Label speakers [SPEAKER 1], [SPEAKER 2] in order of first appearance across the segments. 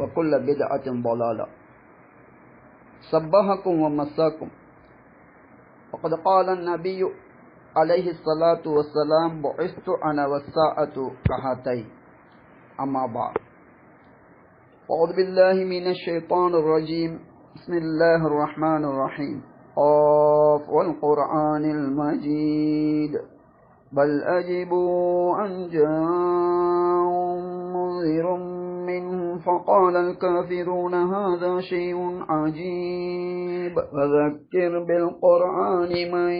[SPEAKER 1] وكل بدعة ضلالة. صبحكم ومساكم. وقد قال النبي عليه الصلاة والسلام بعثت أنا والساعة كهاتين. أما بعد. أعوذ بالله من الشيطان الرجيم. بسم الله الرحمن الرحيم. قاف والقرآن المجيد. بل أجبوا أن جاءهم منذر منهم فقال الكافرون هذا شيء عجيب فذكر بالقرآن من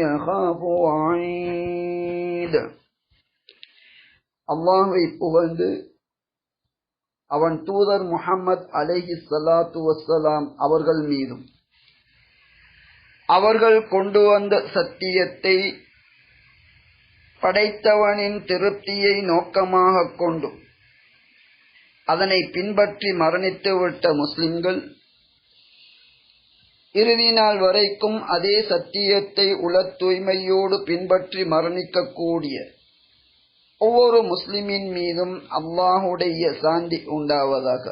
[SPEAKER 1] يخاف وعيد அல்லாஹை புகழ்ந்து அவன் தூதர் முஹம்மது அலைஹி சலாத்து வசலாம் அவர்கள் மீதும் அவர்கள் கொண்டு வந்த சத்தியத்தை படைத்தவனின் திருப்தியை நோக்கமாக கொண்டு அதனை பின்பற்றி மரணித்துவிட்ட முஸ்லிம்கள் இறுதி நாள் வரைக்கும் அதே சத்தியத்தை உள தூய்மையோடு பின்பற்றி மரணிக்கக்கூடிய ஒவ்வொரு முஸ்லிமின் மீதும் அல்லாஹுடைய சாந்தி உண்டாவதாக.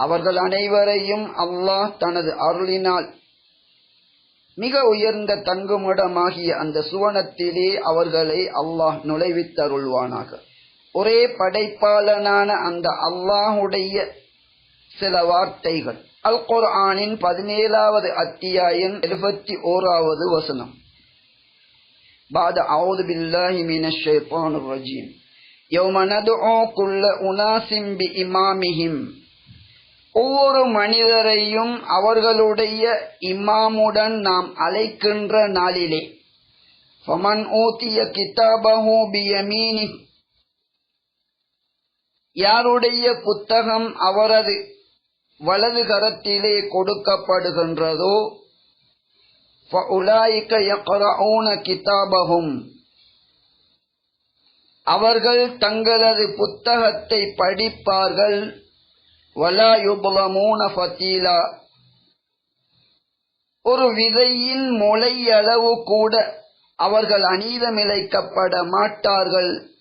[SPEAKER 1] அவர்கள் அனைவரையும் அல்லாஹ் தனது அருளினால் மிக உயர்ந்த தங்குமிடமாகிய அந்த சுவனத்திலே அவர்களை அல்லாஹ் நுழைவித்தருள்வானாக. ஒரே படைப்பாளனான அந்த அல்லாஹுடைய சில வார்த்தைகள் அல் குர்ஆனின் பதினேழாவது அத்தியாயம் எழுபத்தி ஓராவது வசனம் بعد أعوذ بالله من الشيطان الرجيم يوم ندعو كل أناس بإمامهم ஒவ்வொரு மனிதரையும் அவர்களுடைய இமாமுடன் நாம் அழைக்கின்ற நாளிலே ஃபமன் ஊத்திய கிதாபஹு பியமீனி யாருடைய புத்தகம் அவரது வலது கரத்திலே கொடுக்கப்படுகின்றதோ கிதாபகும் அவர்கள் தங்களது புத்தகத்தை படிப்பார்கள். வலாயுபலமூன ஃபத்தீலா ஒரு விதையின் முளை அளவு கூட அவர்கள் அநீதமிழைக்கப்பட மாட்டார்கள்.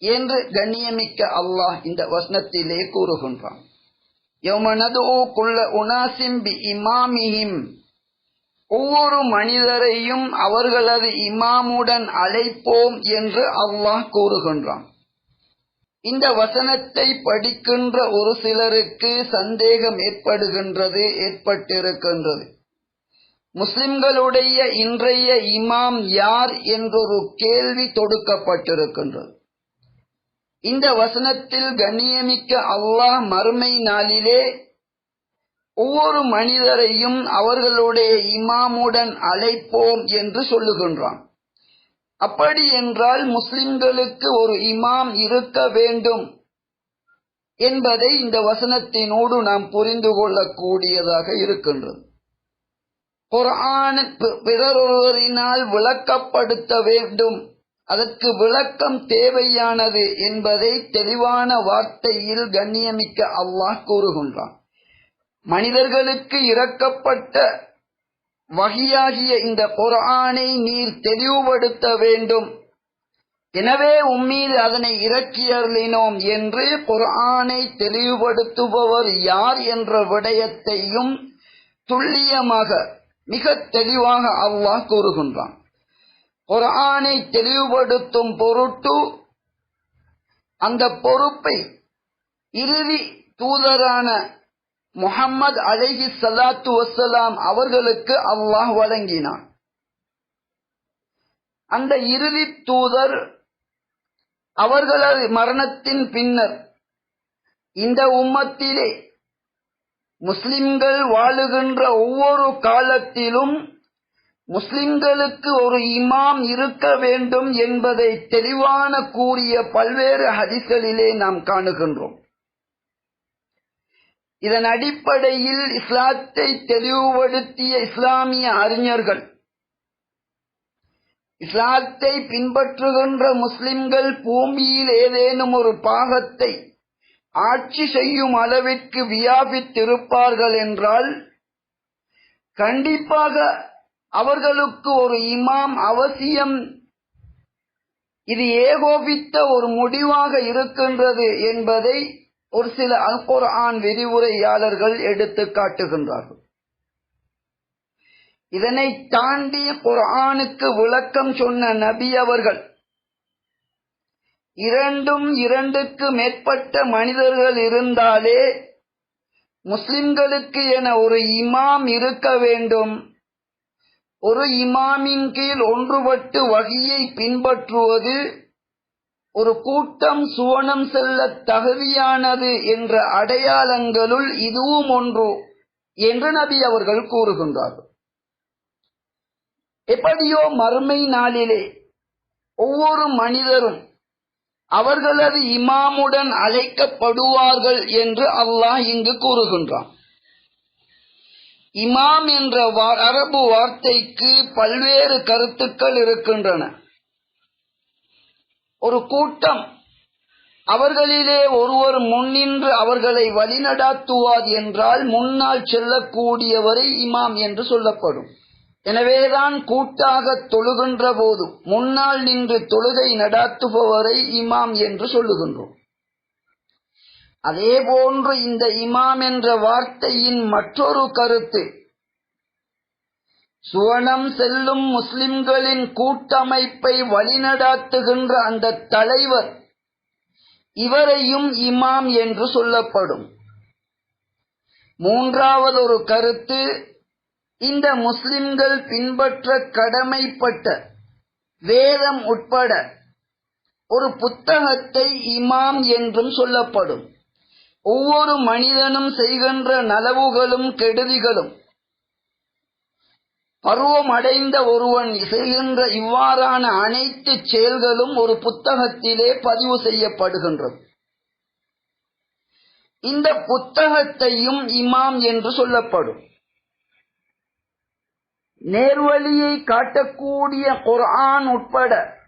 [SPEAKER 1] என்று கண்ணியமிக்க அல்லாஹ் இந்த வசனத்திலே கூறுகின்றான். இமாமிஹிம். ஒவ்வொரு மனிதரையும் அவர்களது இமாமுடன் அழைப்போம் என்று அல்லாஹ் கூறுகின்றான். இந்த வசனத்தை படிக்கின்ற ஒரு சிலருக்கு சந்தேகம் ஏற்படுகின்றது ஏற்பட்டிருக்கின்றது. முஸ்லிம்களுடைய இன்றைய இமாம் யார் என்றொரு கேள்வி தொடுக்கப்பட்டிருக்கின்றது. இந்த வசனத்தில் கண்ணியமிக்க அல்லாஹ் மறுமை நாளிலே ஒவ்வொரு மனிதரையும் அவர்களுடைய இமாமுடன் அழைப்போம் என்று சொல்லுகின்றான். அப்படி என்றால் முஸ்லிம்களுக்கு ஒரு இமாம் இருக்க வேண்டும் என்பதை இந்த வசனத்தினோடு நாம் புரிந்து கொள்ளக்கூடியதாக இருக்கின்றது. குரான் பிறரொருவரினால் விளக்கப்படுத்த வேண்டும். அதற்கு விளக்கம் தேவையானது என்பதை தெளிவான வார்த்தையில் கண்ணியமிக்க அல்லாஹ் கூறுகின்றான். மனிதர்களுக்கு இறக்கப்பட்ட வகையாகிய இந்த குரானை நீர் தெளிவுபடுத்த வேண்டும். எனவே உம்மீது அதனை இறக்கியறினோம் என்று குரானை தெளிவுபடுத்துபவர் யார் என்ற விடயத்தையும் துல்லியமாக மிக தெளிவாக அல்லாஹ் கூறுகின்றான். குரானை தெளிவுபடுத்தும் பொருட்டு அந்த பொறுப்பை இறுதி தூதரான முகம்மது அழகி சலாத்து வசலாம் அவர்களுக்கு அல்லாஹ் வழங்கினான். அந்த இறுதி தூதர் அவர்களது மரணத்தின் பின்னர் இந்த உம்மத்திலே முஸ்லிம்கள் வாழுகின்ற ஒவ்வொரு காலத்திலும் முஸ்லிம்களுக்கு ஒரு இமாம் இருக்க வேண்டும் என்பதை தெளிவான கூறிய பல்வேறு ஹதிசலிலே நாம் காணுகின்றோம். இதன் அடிப்படையில் இஸ்லாத்தை தெளிவுபடுத்திய இஸ்லாமிய அறிஞர்கள் இஸ்லாத்தை பின்பற்றுகின்ற முஸ்லிம்கள் பூமியில் ஏதேனும் ஒரு பாகத்தை ஆட்சி செய்யும் அளவிற்கு வியாபித்திருப்பார்கள் என்றால் கண்டிப்பாக அவர்களுக்கு ஒரு இமாம் அவசியம். இது ஏகோபித்த ஒரு முடிவாக இருக்கின்றது என்பதை ஒரு சில அல் குர்ஆன் விரிவுரையாளர்கள் எடுத்து காட்டுகின்றார்கள். இதனை தாண்டி குர்ஆனுக்கு விளக்கம் சொன்ன நபி அவர்கள் இரண்டும் இரண்டுக்கு மேற்பட்ட மனிதர்கள் இருந்தாலே முஸ்லிம்களுக்கு என ஒரு இமாம் இருக்க வேண்டும். ஒரு இமாமின் கீழ் ஒன்றுபட்டு வகையை பின்பற்றுவது ஒரு கூட்டம் சுவனம் செல்ல தகுதியானது என்ற அடையாளங்களுள் இதுவும் ஒன்று என்று நபி அவர்கள் கூறுகின்றார்கள். எப்படியோ மறுமை நாளிலே ஒவ்வொரு மனிதரும் அவர்களது இமாமுடன் அழைக்கப்படுவார்கள் என்று அல்லாஹ் இங்கு கூறுகின்றான். இமாம் என்ற அரபு வார்த்தைக்கு பல்வேறு கருத்துக்கள் இருக்கின்றன. ஒரு கூட்டம். அவர்களிலே ஒருவர் முன்னின்று அவர்களை வழிநடாத்துவார் என்றால் முன்னால் செல்லக்கூடியவரை இமாம் என்று சொல்லப்படும். எனவேதான் கூட்டாக தொழுகின்ற போது முன்னால் நின்று தொழுகை நடாத்துபவரை இமாம் என்று சொல்லுகின்றோம். அதே போன்று இந்த இமாம் என்ற வார்த்தையின் மற்றொரு கருத்து. சுவனம் செல்லும் முஸ்லிம்களின் கூட்டமைப்பை வழிநடாத்துகின்ற அந்த தலைவர் இவரையும் இமாம் என்று சொல்லப்படும். மூன்றாவது ஒரு கருத்து இந்த முஸ்லிம்கள் பின்பற்ற கடமைப்பட்ட வேதம் உட்பட ஒரு புத்தகத்தை இமாம் என்றும் சொல்லப்படும். ஒவ்வொரு மனிதனும் செய்கின்ற நலவுகளும் கெடுதிகளும். பருவம் அடைந்த ஒருவன் செய்கின்ற இவ்வாறான அனைத்து செயல்களும் ஒரு புத்தகத்திலே பதிவு செய்யப்படுகின்றது. இந்த புத்தகத்தையும் இமாம் என்று சொல்லப்படும். நேர்வழியை காட்டக்கூடிய குர்ஆன் உட்பட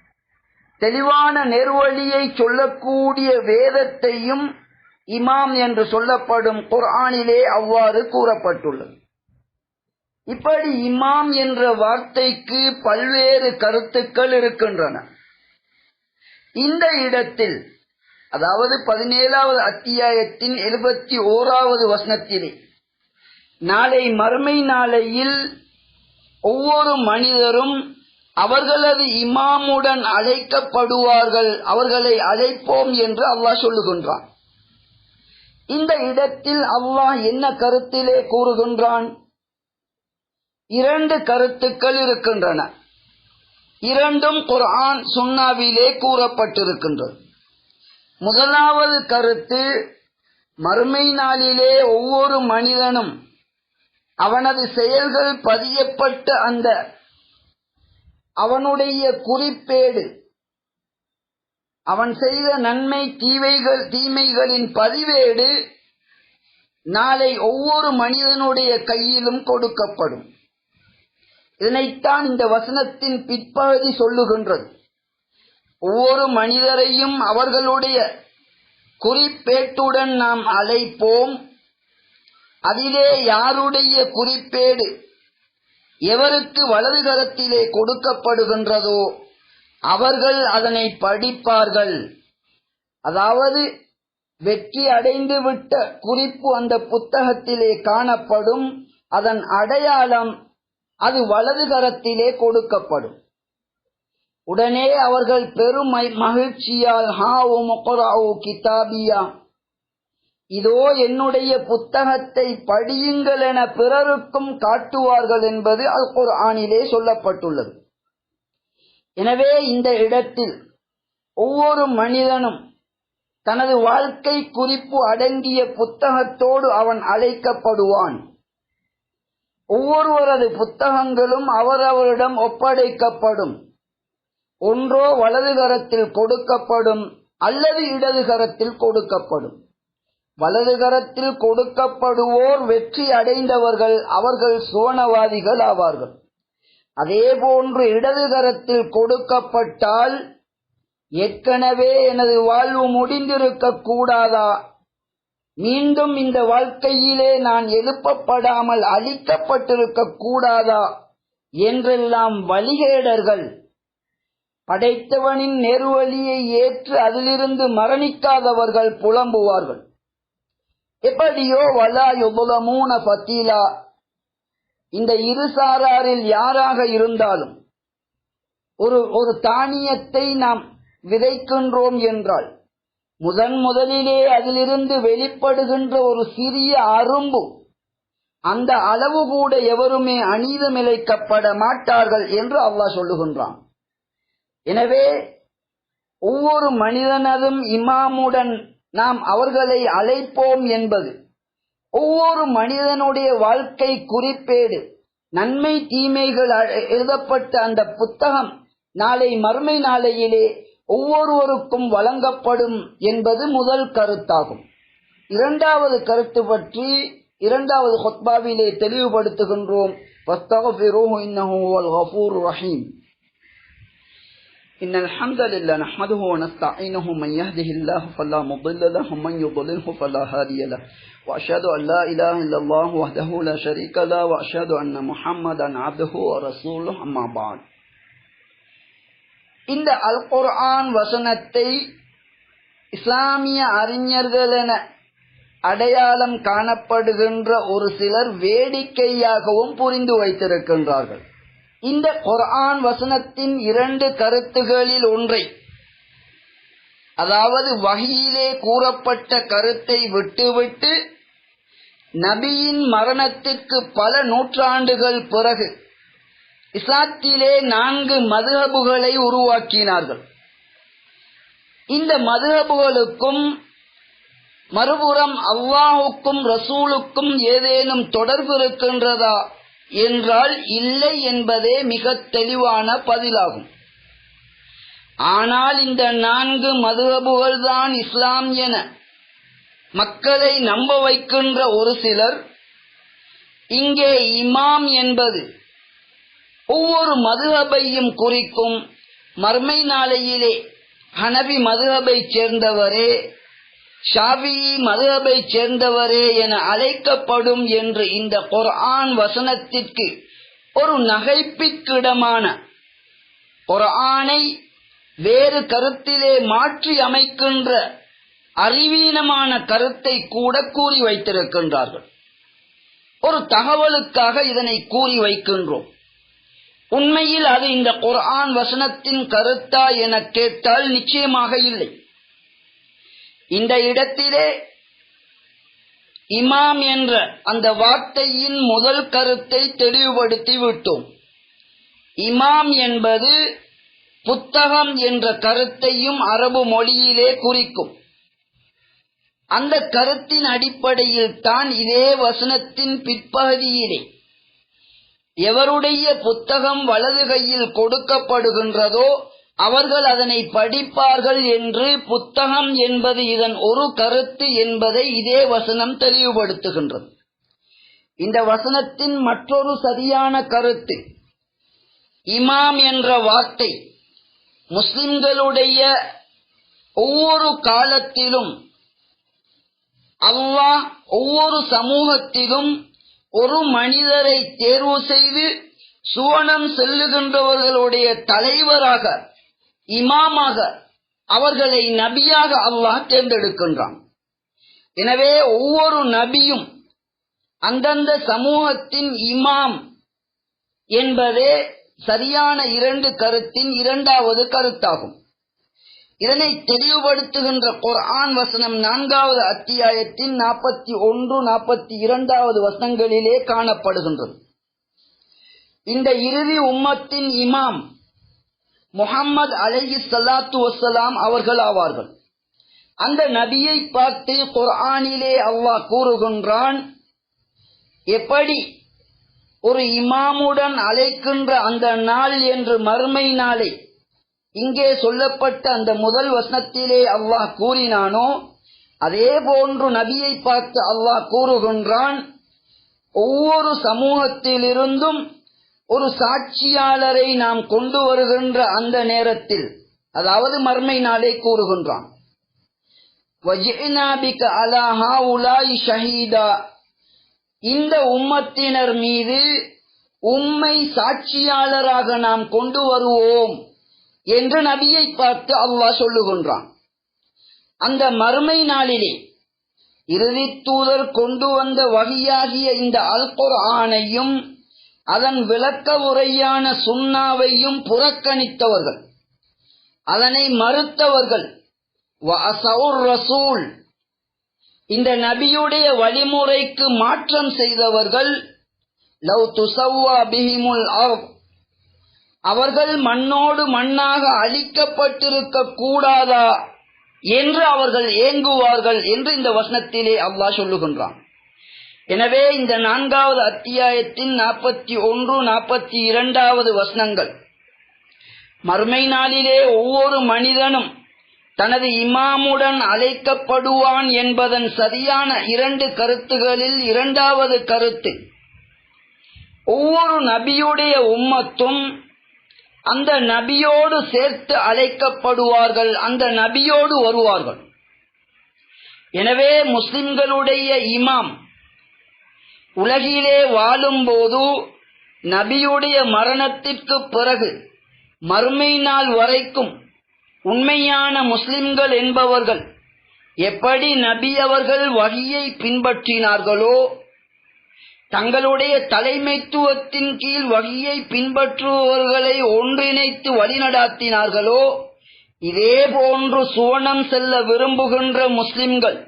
[SPEAKER 1] தெளிவான நேர்வழியை சொல்லக்கூடிய வேதத்தையும் இமாம் என்று சொல்லப்படும் குர்ஆனிலே அவ்வாறு கூறப்பட்டுள்ளது. இப்படி இமாம் என்ற வார்த்தைக்கு பல்வேறு கருத்துக்கள் இருக்கின்றன. இந்த இடத்தில் அதாவது பதினேழாவது அத்தியாயத்தின் எழுபத்தி ஓராவது வசனத்திலே நாளை மறுமை நாளையில் ஒவ்வொரு மனிதரும் அவர்களது இமாமுடன் அழைக்கப்படுவார்கள் அவர்களை அழைப்போம் என்று அல்லாஹ் சொல்லுகின்றான். இந்த இடத்தில் அல்லாஹ் என்ன கருத்திலே கூறுகின்றான்? இரண்டு கருத்துக்கள் இருக்கின்றன. இரண்டும் குர்ஆன் சுன்னாவிலே கூறப்பட்டிருக்கின்றது. முதலாவது கருத்து மறுமை நாளிலே ஒவ்வொரு மனிதனும் அவனது செயல்கள் பதியப்பட்ட அந்த அவனுடைய குறிப்பேடு அவன் செய்த நன்மை தீவைகள் தீமைகளின் பதிவேடு நாளை ஒவ்வொரு மனிதனுடைய கையிலும் கொடுக்கப்படும். இதனைத்தான் இந்த வசனத்தின் பிற்பகுதி சொல்லுகின்றது. ஒவ்வொரு மனிதரையும் அவர்களுடைய குறிப்பேட்டுடன் நாம் அழைப்போம். அதிலே யாருடைய குறிப்பேடு எவருக்கு வலது கரத்திலே கொடுக்கப்படுகின்றதோ அவர்கள் அதனை படிப்பார்கள். அதாவது வெற்றி அடைந்து விட்ட குறிப்பு அந்த புத்தகத்திலே காணப்படும் அதன் அடையாளம் அது வலது கரத்திலே கொடுக்கப்படும். உடனே அவர்கள் பெரும் மகிழ்ச்சியால் ஹாவு முகராவு கிதாபியா இதோ என்னுடைய புத்தகத்தை படியுங்கள் என பிறருக்கும் காட்டுவார்கள் என்பது அல் குர்ஆனிலே சொல்லப்பட்டுள்ளது. எனவே இந்த இடத்தில் ஒவ்வொரு மனிதனும் தனது வாழ்க்கை குறிப்பு அடங்கிய புத்தகத்தோடு அவன் அழைக்கப்படுவான். ஒவ்வொருவரது புத்தகங்களும் அவரவரிடம் ஒப்படைக்கப்படும். ஒன்றோ வலது கரத்தில் கொடுக்கப்படும் அல்லது இடது கரத்தில் கொடுக்கப்படும். வலது கரத்தில் கொடுக்கப்படுவோர் வெற்றி அடைந்தவர்கள் அவர்கள் சுவனவாதிகள் ஆவார்கள். அதே போன்று இடது கரத்தில் கொடுக்கப்பட்டால் ஏற்கனவே எனது வாழ்வு முடிந்திருக்க கூடாதா மீண்டும் இந்த வாழ்க்கையிலே நான் எழுப்பப்படாமல் அழிக்கப்பட்டிருக்க கூடாதா என்றெல்லாம் வழிகேடர்கள் படைத்தவனின் நெருவழியை ஏற்று அதிலிருந்து மரணிக்காதவர்கள் புலம்புவார்கள். எப்படியோ வலா யுபுலமூன பத்தீலா இந்த இரு சாராரில் யாராக இருந்தாலும் ஒரு ஒரு தானியத்தை நாம் விதைக்கின்றோம் என்றால் முதன் முதலிலே அதிலிருந்து வெளிப்படுகின்ற ஒரு சிறிய அரும்பு அந்த அளவு கூட எவருமே அநீதமிழைக்கப்பட மாட்டார்கள் என்று அல்லாஹ் சொல்லுகின்றான். எனவே ஒவ்வொரு மனிதனதும் இமாமுடன் நாம் அவர்களை அழைப்போம் என்பது ஒவ்வொரு மனிதனுடைய வாழ்க்கை குறிப்பேடு நன்மை தீமைகள் எழுதப்பட்ட அந்த புத்தகம் நாளை மறுமை நாளையிலே ஒவ்வொருவருக்கும் வழங்கப்படும் என்பது முதல் கருத்தாகும் இரண்டாவது கருத்து பற்றி இரண்டாவது ஹொத்பாவிலே தெளிவுபடுத்துகின்றோம் ரஹீம் إن الحمد لله نحمده ونستعينه من يهده الله فلا مضل له ومن يضلله فلا هادي له وأشهد أن لا إله إلا الله وحده لا شريك له وأشهد أن محمدا عبده ورسوله أما بعد. இந்த அல் குர்ஆன் வசனத்தை இஸ்லாமிய அறிஞர்கள் என அடையாளம் காணப்படுகின்ற ஒரு சிலர் வேடிக்கையாகவும் புரிந்து வைத்திருக்கின்றார்கள். இந்த குர்ஆன் வசனத்தின் இரண்டு கருத்துகளில் ஒன்றை அதாவது வகையிலே கூறப்பட்ட கருத்தை விட்டுவிட்டு நபியின் மரணத்திற்கு பல நூற்றாண்டுகள் பிறகு இசாத்திலே நான்கு மதுகபுகளை உருவாக்கினார்கள். இந்த மதுகபுகளுக்கும் மறுபுறம் அவ்வாஹுக்கும் ரசூலுக்கும் ஏதேனும் தொடர்பு இருக்கின்றதா என்றால் இல்லை என்பதே மிக தெளிவான பதிலாகும். ஆனால் இந்த நான்கு மதுகபுகள் தான் இஸ்லாம் என மக்களை நம்ப வைக்கின்ற ஒரு சிலர் இங்கே இமாம் என்பது ஒவ்வொரு மதுகபையும் குறிக்கும் மர்மை நாளையிலே ஹனபி மதுகபை சேர்ந்தவரே ஷாபி மதுகபை சேர்ந்தவரே என அழைக்கப்படும் என்று இந்த குர்ஆன் வசனத்திற்கு ஒரு நகைப்பிக்கிடமான குர்ஆனை வேறு கருத்திலே மாற்றி அமைக்கின்ற அறிவீனமான கருத்தை கூட கூறி வைத்திருக்கின்றார்கள். ஒரு தகவலுக்காக இதனை கூறி வைக்கின்றோம். உண்மையில் அது இந்த குர்ஆன் வசனத்தின் கருத்தா என கேட்டால் நிச்சயமாக இல்லை. இந்த இடத்திலே இமாம் என்ற அந்த வார்த்தையின் முதல் கருத்தை தெளிவுபடுத்தி விட்டோம். இமாம் என்பது புத்தகம் என்ற கருத்தையும் அரபு மொழியிலே குறிக்கும். அந்த கருத்தின் அடிப்படையில் தான் இதே வசனத்தின் பிற்பகுதியிலே எவருடைய புத்தகம் வலது கையில் கொடுக்கப்படுகின்றதோ அவர்கள் அதனை படிப்பார்கள் என்று புத்தகம் என்பது இதன் ஒரு கருத்து என்பதை இதே வசனம் தெளிவுபடுத்துகின்றது. இந்த வசனத்தின் மற்றொரு சரியான கருத்து இமாம் என்ற வார்த்தை முஸ்லிம்களுடைய ஒவ்வொரு காலத்திலும் அல்லாஹ் ஒவ்வொரு சமூகத்திலும் ஒரு மனிதரை தேர்வு செய்து சுவனம் செல்லுகின்றவர்களுடைய தலைவராக இமாமாக அவர்களை நபியாக அல்லாஹ் தேர்ந்தெடுக்கின்றான். எனவே ஒவ்வொரு நபியும் அந்தந்த சமூகத்தின் இமாம் என்பதே சரியான இரண்டு கருத்தின் இரண்டாவது கருத்தாகும். இதனை தெளிவுபடுத்துகின்ற குர்ஆன் வசனம் நான்காவது அத்தியாயத்தின் நாற்பத்தி ஒன்று நாற்பத்தி இரண்டாவது வசனங்களிலே காணப்படுகின்றது. இந்த இறுதி உம்மத்தின் இமாம் முகம்மது அலஹி சல்லாத்து வசலாம் அவர்கள் ஆவார்கள் அந்த நபியை பார்த்து குர்ஆனிலே அல்லாஹ் கூறுகின்றான் எப்படி ஒரு இமாமுடன் அழைக்கின்ற அந்த நாள் என்று மறுமை நாளை. இங்கே சொல்லப்பட்ட அந்த முதல் வசனத்திலே அல்லாஹ் கூறினானோ அதே போன்று நபியை பார்த்து அல்லாஹ் கூறுகின்றான் ஒவ்வொரு சமூகத்திலிருந்தும் ஒரு சாட்சியாளரை நாம் கொண்டு வருகின்ற அந்த நேரத்தில் அதாவது மர்மை நாளை கூறுகின்றான். இந்த உம்மத்தினர் மீது உம்மை சாட்சியாளராக நாம் கொண்டு வருவோம் என்று நபியை பார்த்து அல்லாஹ் சொல்லுகின்றான். அந்த மறுமை நாளிலே இறுதி தூதர் கொண்டு வந்த வகையாகிய இந்த அல்குர் ஆணையும் அதன் விளக்க உரையான சுண்ணாவையும் புறக்கணித்தவர்கள். அதனை மறுத்தவர்கள். ரசூல். இந்த நபியுடைய வழிமுறைக்கு மாற்றம் செய்தவர்கள் லவ் துசவ்வா பிஹிமுல் அவர்கள் மண்ணோடு மண்ணாக அழிக்கப்பட்டிருக்க கூடாதா என்று அவர்கள் ஏங்குவார்கள் என்று இந்த வசனத்திலே அல்லாஹ் சொல்லுகின்றான். எனவே இந்த நான்காவது அத்தியாயத்தின் நாற்பத்தி ஒன்று நாற்பத்தி இரண்டாவது வசனங்கள் மறுமை நாளிலே ஒவ்வொரு மனிதனும் தனது இமாமுடன் அழைக்கப்படுவான் என்பதன் சரியான இரண்டு கருத்துகளில் இரண்டாவது கருத்து ஒவ்வொரு நபியுடைய உம்மத்தும் அந்த நபியோடு சேர்த்து அழைக்கப்படுவார்கள் அந்த நபியோடு வருவார்கள். எனவே முஸ்லிம்களுடைய இமாம் உலகிலே வாழும்போது நபியுடைய மரணத்திற்கு பிறகு மறுமை நாள் வரைக்கும் உண்மையான முஸ்லிம்கள் என்பவர்கள் எப்படி நபி அவர்கள் வகியை பின்பற்றினார்களோ தங்களுடைய தலைமைத்துவத்தின் கீழ் வகியை பின்பற்றுபவர்களை ஒன்றிணைத்து வழிநடாத்தினார்களோ இதே போன்று சுவனம் செல்ல விரும்புகின்ற முஸ்லிம்கள்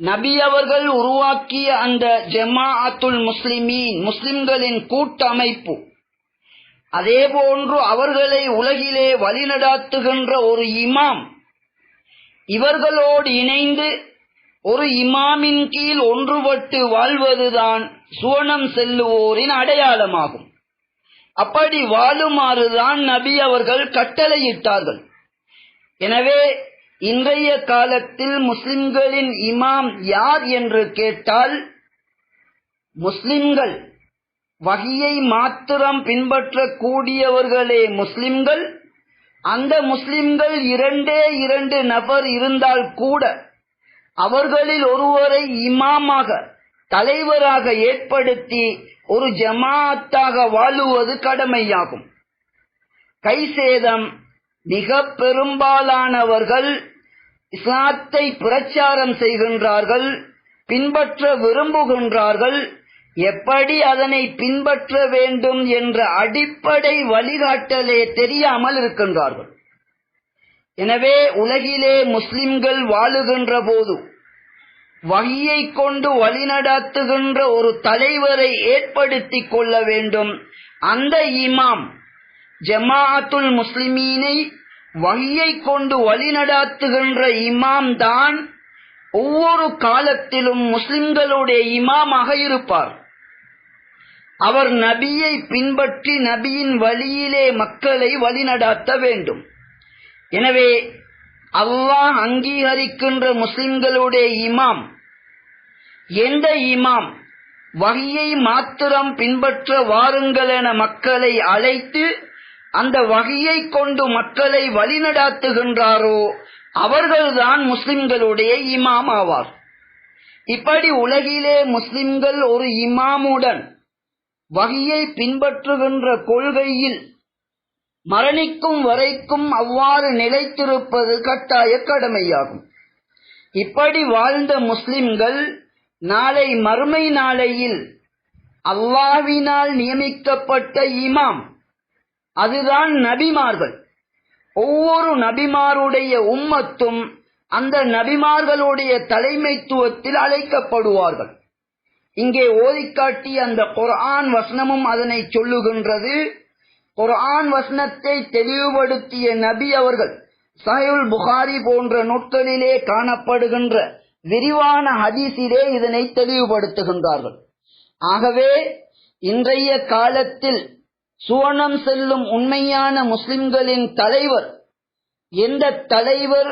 [SPEAKER 1] நபி அவர்கள் உருவாக்கிய அந்த ஜமாஅத்துல் முஸ்லிமீன் முஸ்லிம்களின் கூட்டமைப்பு அதே போன்று அவர்களை உலகிலே வழிநடாத்துகின்ற ஒரு இமாம். இவர்களோடு இணைந்து ஒரு இமாமின் கீழ் ஒன்றுபட்டு வாழ்வதுதான் சுவனம் செல்லுவோரின் அடையாளமாகும். அப்படி வாழுமாறுதான் நபி அவர்கள் கட்டளையிட்டார்கள். எனவே இன்றைய காலத்தில் முஸ்லிம்களின் இமாம் யார் என்று கேட்டால் முஸ்லிம்கள் வகியை மாத்திரம் பின்பற்றக்கூடியவர்களே முஸ்லிம்கள் அந்த முஸ்லிம்கள் இரண்டே இரண்டு நபர் இருந்தால் கூட அவர்களில் ஒருவரை இமாமாக தலைவராக ஏற்படுத்தி ஒரு ஜமாத்தாக வாழுவது கடமையாகும். கைசேதம் மிக பெரும்பாலானவர்கள் இஸ்லாத்தை பிரச்சாரம் செய்கின்றார்கள் பின்பற்ற விரும்புகின்றார்கள் எப்படி அதனை பின்பற்ற வேண்டும் என்ற அடிப்படை வழிகாட்டலே தெரியாமல் இருக்கின்றார்கள். எனவே உலகிலே முஸ்லிம்கள் வாழுகின்ற போது வகையை கொண்டு வழிநடாத்துகின்ற ஒரு தலைவரை ஏற்படுத்திக் கொள்ள வேண்டும். அந்த இமாம் ஜமாஅத்துல் முஸ்லிமீனை வகையை கொண்டு வழிநடாத்துகின்ற இமாம் தான் ஒவ்வொரு காலத்திலும் முஸ்லிம்களுடைய இமாமாக இருப்பார். அவர் நபியை பின்பற்றி நபியின் வழியிலே மக்களை வழிநடாத்த வேண்டும். எனவே அல்லாஹ் அங்கீகரிக்கின்ற முஸ்லிம்களுடைய இமாம் எந்த இமாம் வகையை மாத்திரம் பின்பற்ற வாருங்கள் என மக்களை அழைத்து அந்த வகையை கொண்டு மக்களை வழிநடாத்துகின்றாரோ அவர்கள்தான் முஸ்லிம்களுடைய இமாம் ஆவார் இப்படி உலகிலே முஸ்லிம்கள் ஒரு இமாமுடன் வகையை பின்பற்றுகின்ற கொள்கையில் மரணிக்கும் வரைக்கும் அவ்வாறு நிலைத்திருப்பது கட்டாய கடமையாகும். இப்படி வாழ்ந்த முஸ்லிம்கள் நாளை மறுமை நாளையில் அல்லாவினால் நியமிக்கப்பட்ட இமாம். அதுதான் நபிமார்கள். ஒவ்வொரு நபிமாருடைய உம்மத்தும் அந்த நபிமார்களுடைய தலைமைத்துவத்தில் அழைக்கப்படுவார்கள். இங்கே ஓதிக்காட்டி அந்த குர்ஆன் வசனமும் அதனை சொல்லுகின்றது. குர்ஆன் வசனத்தை தெளிவுபடுத்திய நபி அவர்கள் சஹுல் புகாரி போன்ற நூட்களிலே காணப்படுகின்ற விரிவான ஹதீஸிலே இதனை தெளிவுபடுத்துகின்றார்கள். ஆகவே இன்றைய காலத்தில் சுவனம் செல்லும் உண்மையான முஸ்லிம்களின் தலைவர். எந்த தலைவர்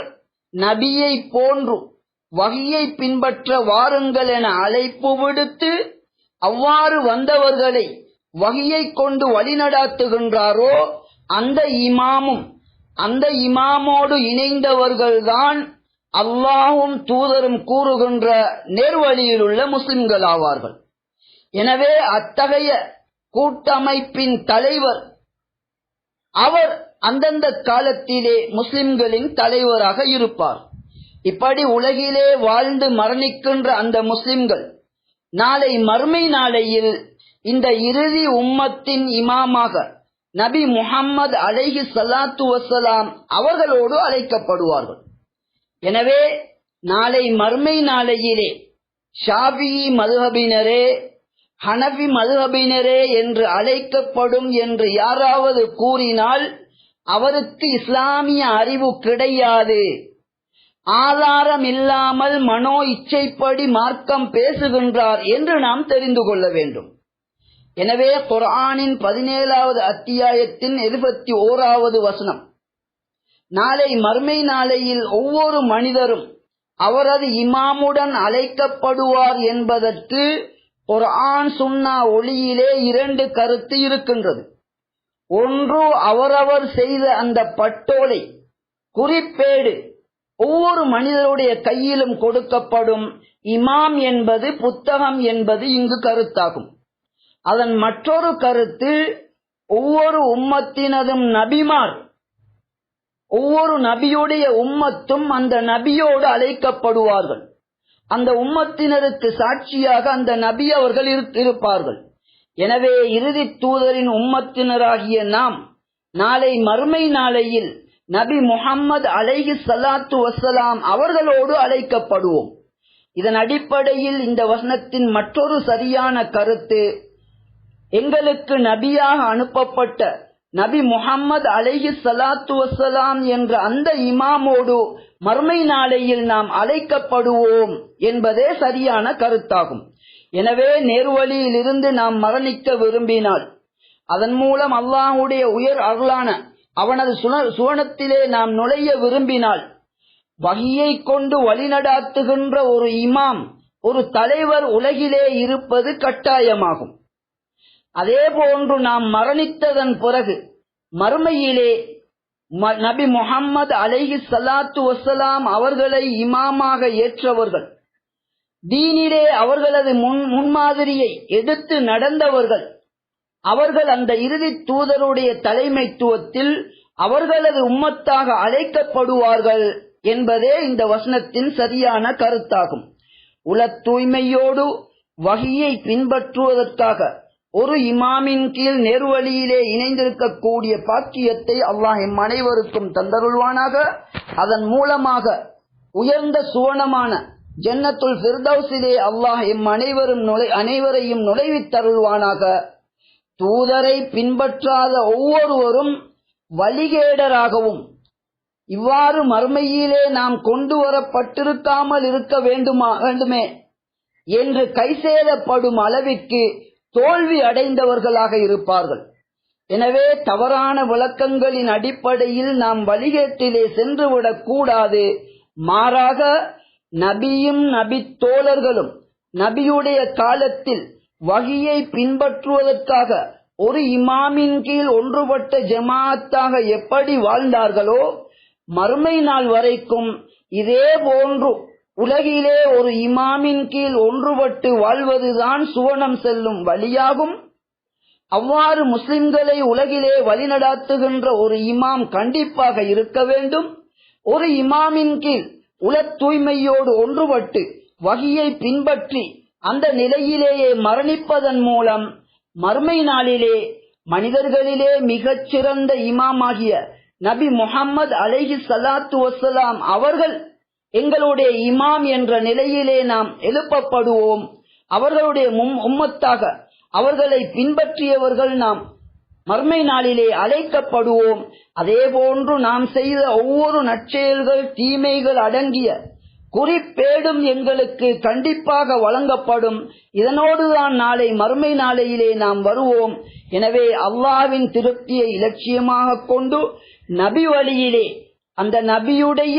[SPEAKER 1] நபியை போன்று வகையை பின்பற்ற வாருங்கள் என அழைப்பு விடுத்து அவ்வாறு வந்தவர்களை வகையை கொண்டு வழிநடாத்துகின்றாரோ அந்த இமாமும் அந்த இமாமோடு இணைந்தவர்கள்தான் அல்லாஹும் தூதரும் கூறுகின்ற நேர்வழியில் உள்ள முஸ்லிம்கள் ஆவார்கள். எனவே அத்தகைய கூட்டமைப்பின் தலைவர். அவர் அந்தந்த காலத்திலே முஸ்லிம்களின் தலைவராக இருப்பார். இப்படி உலகிலே வாழ்ந்து மரணிக்கின்ற அந்த முஸ்லிம்கள் நாளை மறுமை நாளையில் இந்த இறுதி உம்மத்தின் இமாமாக நபி முகம்மது அலைஹி சலாத்து வசலாம் அவர்களோடு அழைக்கப்படுவார்கள். எனவே நாளை மறுமை நாளையிலே ஷாபி மதுஹபினரே ஹனபி மதுஹபினரே என்று அழைக்கப்படும் என்று யாராவது கூறினால் அவருக்கு இஸ்லாமிய அறிவு கிடையாது. ஆதாரம் இல்லாமல் மனோ இச்சைப்படி மார்க்கம் பேசுகின்றார் என்று நாம் தெரிந்து கொள்ள வேண்டும். எனவே குரானின் பதினேழாவது அத்தியாயத்தின் இருபத்தி ஓராவது வசனம். நாளை மர்மை நாளையில் ஒவ்வொரு மனிதரும் அவரது இமாமுடன் அழைக்கப்படுவார் என்பதற்கு ஒரு ஆண் சுண்ணா ஒளியிலே இரண்டு கருத்து இருக்கின்றது. ஒன்று அவரவர் செய்த அந்த பட்டோலை குறிப்பேடு ஒவ்வொரு மனிதருடைய கையிலும் கொடுக்கப்படும் இமாம் என்பது புத்தகம் என்பது இங்கு கருத்தாகும். அதன் மற்றொரு கருத்து ஒவ்வொரு உம்மத்தினதும் நபிமார் ஒவ்வொரு நபியுடைய உம்மத்தும் அந்த நபியோடு அழைக்கப்படுவார்கள். அந்த உம்மத்தினருக்கு சாட்சியாக அந்த நபி அவர்கள் இருப்பார்கள். எனவே இறுதி தூதரின் உம்மத்தினராகிய நாம் நாளை மறுமை நாளையில் நபி முகம்மது அலைஹி சலாத்து வசலாம் அவர்களோடு அழைக்கப்படுவோம். இதன் அடிப்படையில் இந்த வசனத்தின் மற்றொரு சரியான கருத்து எங்களுக்கு நபியாக அனுப்பப்பட்ட நபி முகம்மது அலைஹி சலாத்து வசலாம் என்ற அந்த இமாமோடு மறுமை நாளையில் நாம் அழைக்கப்படுவோம் என்பதே சரியான கருத்தாகும். எனவே நேர்வழியில் இருந்து நாம் மரணிக்க விரும்பினால் அதன் மூலம் அல்லாஹுடைய உயர் அருளான அவனது சுவனத்திலே நாம் நுழைய விரும்பினால் வகியை கொண்டு வழிநடாத்துகின்ற ஒரு இமாம் ஒரு தலைவர் உலகிலே இருப்பது கட்டாயமாகும். அதே போன்று நாம் மரணித்ததன் பிறகு மறுமையிலே நபி முகம்மது அலைஹி சலாத்து வசலாம் அவர்களை இமாமாக ஏற்றவர்கள். தீனிலே அவர்களது முன் முன்மாதிரியை எடுத்து நடந்தவர்கள். அவர்கள் அந்த இறுதி தூதருடைய தலைமைத்துவத்தில் அவர்களது உம்மத்தாக அழைக்கப்படுவார்கள் என்பதே இந்த வசனத்தின் சரியான கருத்தாகும். உல தூய்மையோடு வகையை பின்பற்றுவதற்காக ஒரு இமாமின் கீழ் நேர்வழியிலே இணைந்திருக்கக்கூடிய பாக்கியத்தை அல்லாஹ் எம் அனைவருக்கும் தந்தருள்வானாக. அதன் மூலமாக உயர்ந்த சுவனமான ஜன்னத்துல் பிர்தௌசிலே அல்லாஹ் எம் அனைவரும் நுழை அனைவரையும் நுழைவித்தருள்வானாக தூதரை பின்பற்றாத ஒவ்வொருவரும் வழிகேடராகவும் இவ்வாறு மறுமையிலே நாம் கொண்டு வரப்பட்டிருக்காமல் இருக்க வேண்டுமா வேண்டுமே என்று கைசேதப்படும் அளவிற்கு தோல்வி அடைந்தவர்களாக இருப்பார்கள். எனவே தவறான விளக்கங்களின் அடிப்படையில் நாம் வழிகேட்டிலே சென்றுவிடக் கூடாது. மாறாக நபியும் நபி தோழர்களும் நபியுடைய காலத்தில் வகியை பின்பற்றுவதற்காக ஒரு இமாமின் கீழ் ஒன்றுபட்ட ஜமாத்தாக எப்படி வாழ்ந்தார்களோ மறுமை நாள் வரைக்கும் இதே போன்று உலகிலே ஒரு இமாமின் கீழ் ஒன்றுபட்டு வாழ்வதுதான் சுவனம் செல்லும் வழியாகும். அவ்வாறு முஸ்லிம்களை உலகிலே வழிநடாத்துகின்ற ஒரு இமாம் கண்டிப்பாக இருக்க வேண்டும். ஒரு இமாமின் கீழ் உல தூய்மையோடு ஒன்றுபட்டு வகியை பின்பற்றி அந்த நிலையிலேயே மரணிப்பதன் மூலம் மறுமை நாளிலே மனிதர்களிலே மிகச்சிறந்த இமாமாகிய நபி முகம்மது அலைஹி சலாத்து வசலாம் அவர்கள் எங்களுடைய இமாம் என்ற நிலையிலே நாம் எழுப்பப்படுவோம். அவர்களுடைய உம்மத்தாக அவர்களை பின்பற்றியவர்கள் நாம் மர்மை நாளிலே அழைக்கப்படுவோம். அதே போன்று நாம் செய்த ஒவ்வொரு நற்செயல்கள் தீமைகள் அடங்கிய குறிப்பேடும் எங்களுக்கு கண்டிப்பாக வழங்கப்படும். இதனோடுதான் நாளை மறுமை நாளையிலே நாம் வருவோம். எனவே அல்லாவின் திருப்தியை இலட்சியமாக கொண்டு நபி வழியிலே அந்த நபியுடைய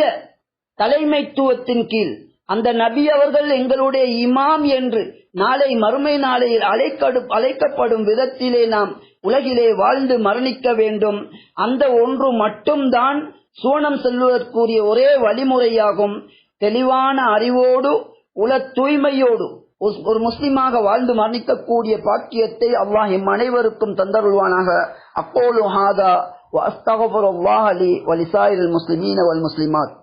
[SPEAKER 1] தலைமைத்துவத்தின் கீழ் அந்த நபி அவர்கள் எங்களுடைய இமாம் என்று நாளை மறுமை நாளையில் அழைக்கடு அழைக்கப்படும் விதத்திலே நாம் உலகிலே வாழ்ந்து மரணிக்க வேண்டும். அந்த ஒன்று மட்டும்தான் சூனம் செல்வதற்குரிய ஒரே வழிமுறையாகும். தெளிவான அறிவோடு உல தூய்மையோடு ஒரு முஸ்லிமாக வாழ்ந்து மரணிக்கக்கூடிய பாக்கியத்தை அல்லாஹ் எம் அனைவருக்கும் தந்தருள்வானாக. அப்போலு ஹாதா அஸ்தகபுர் அல்லாஹ் அலி வலிசாயில் முஸ்லிமீன் வல் முஸ்லிமாத்.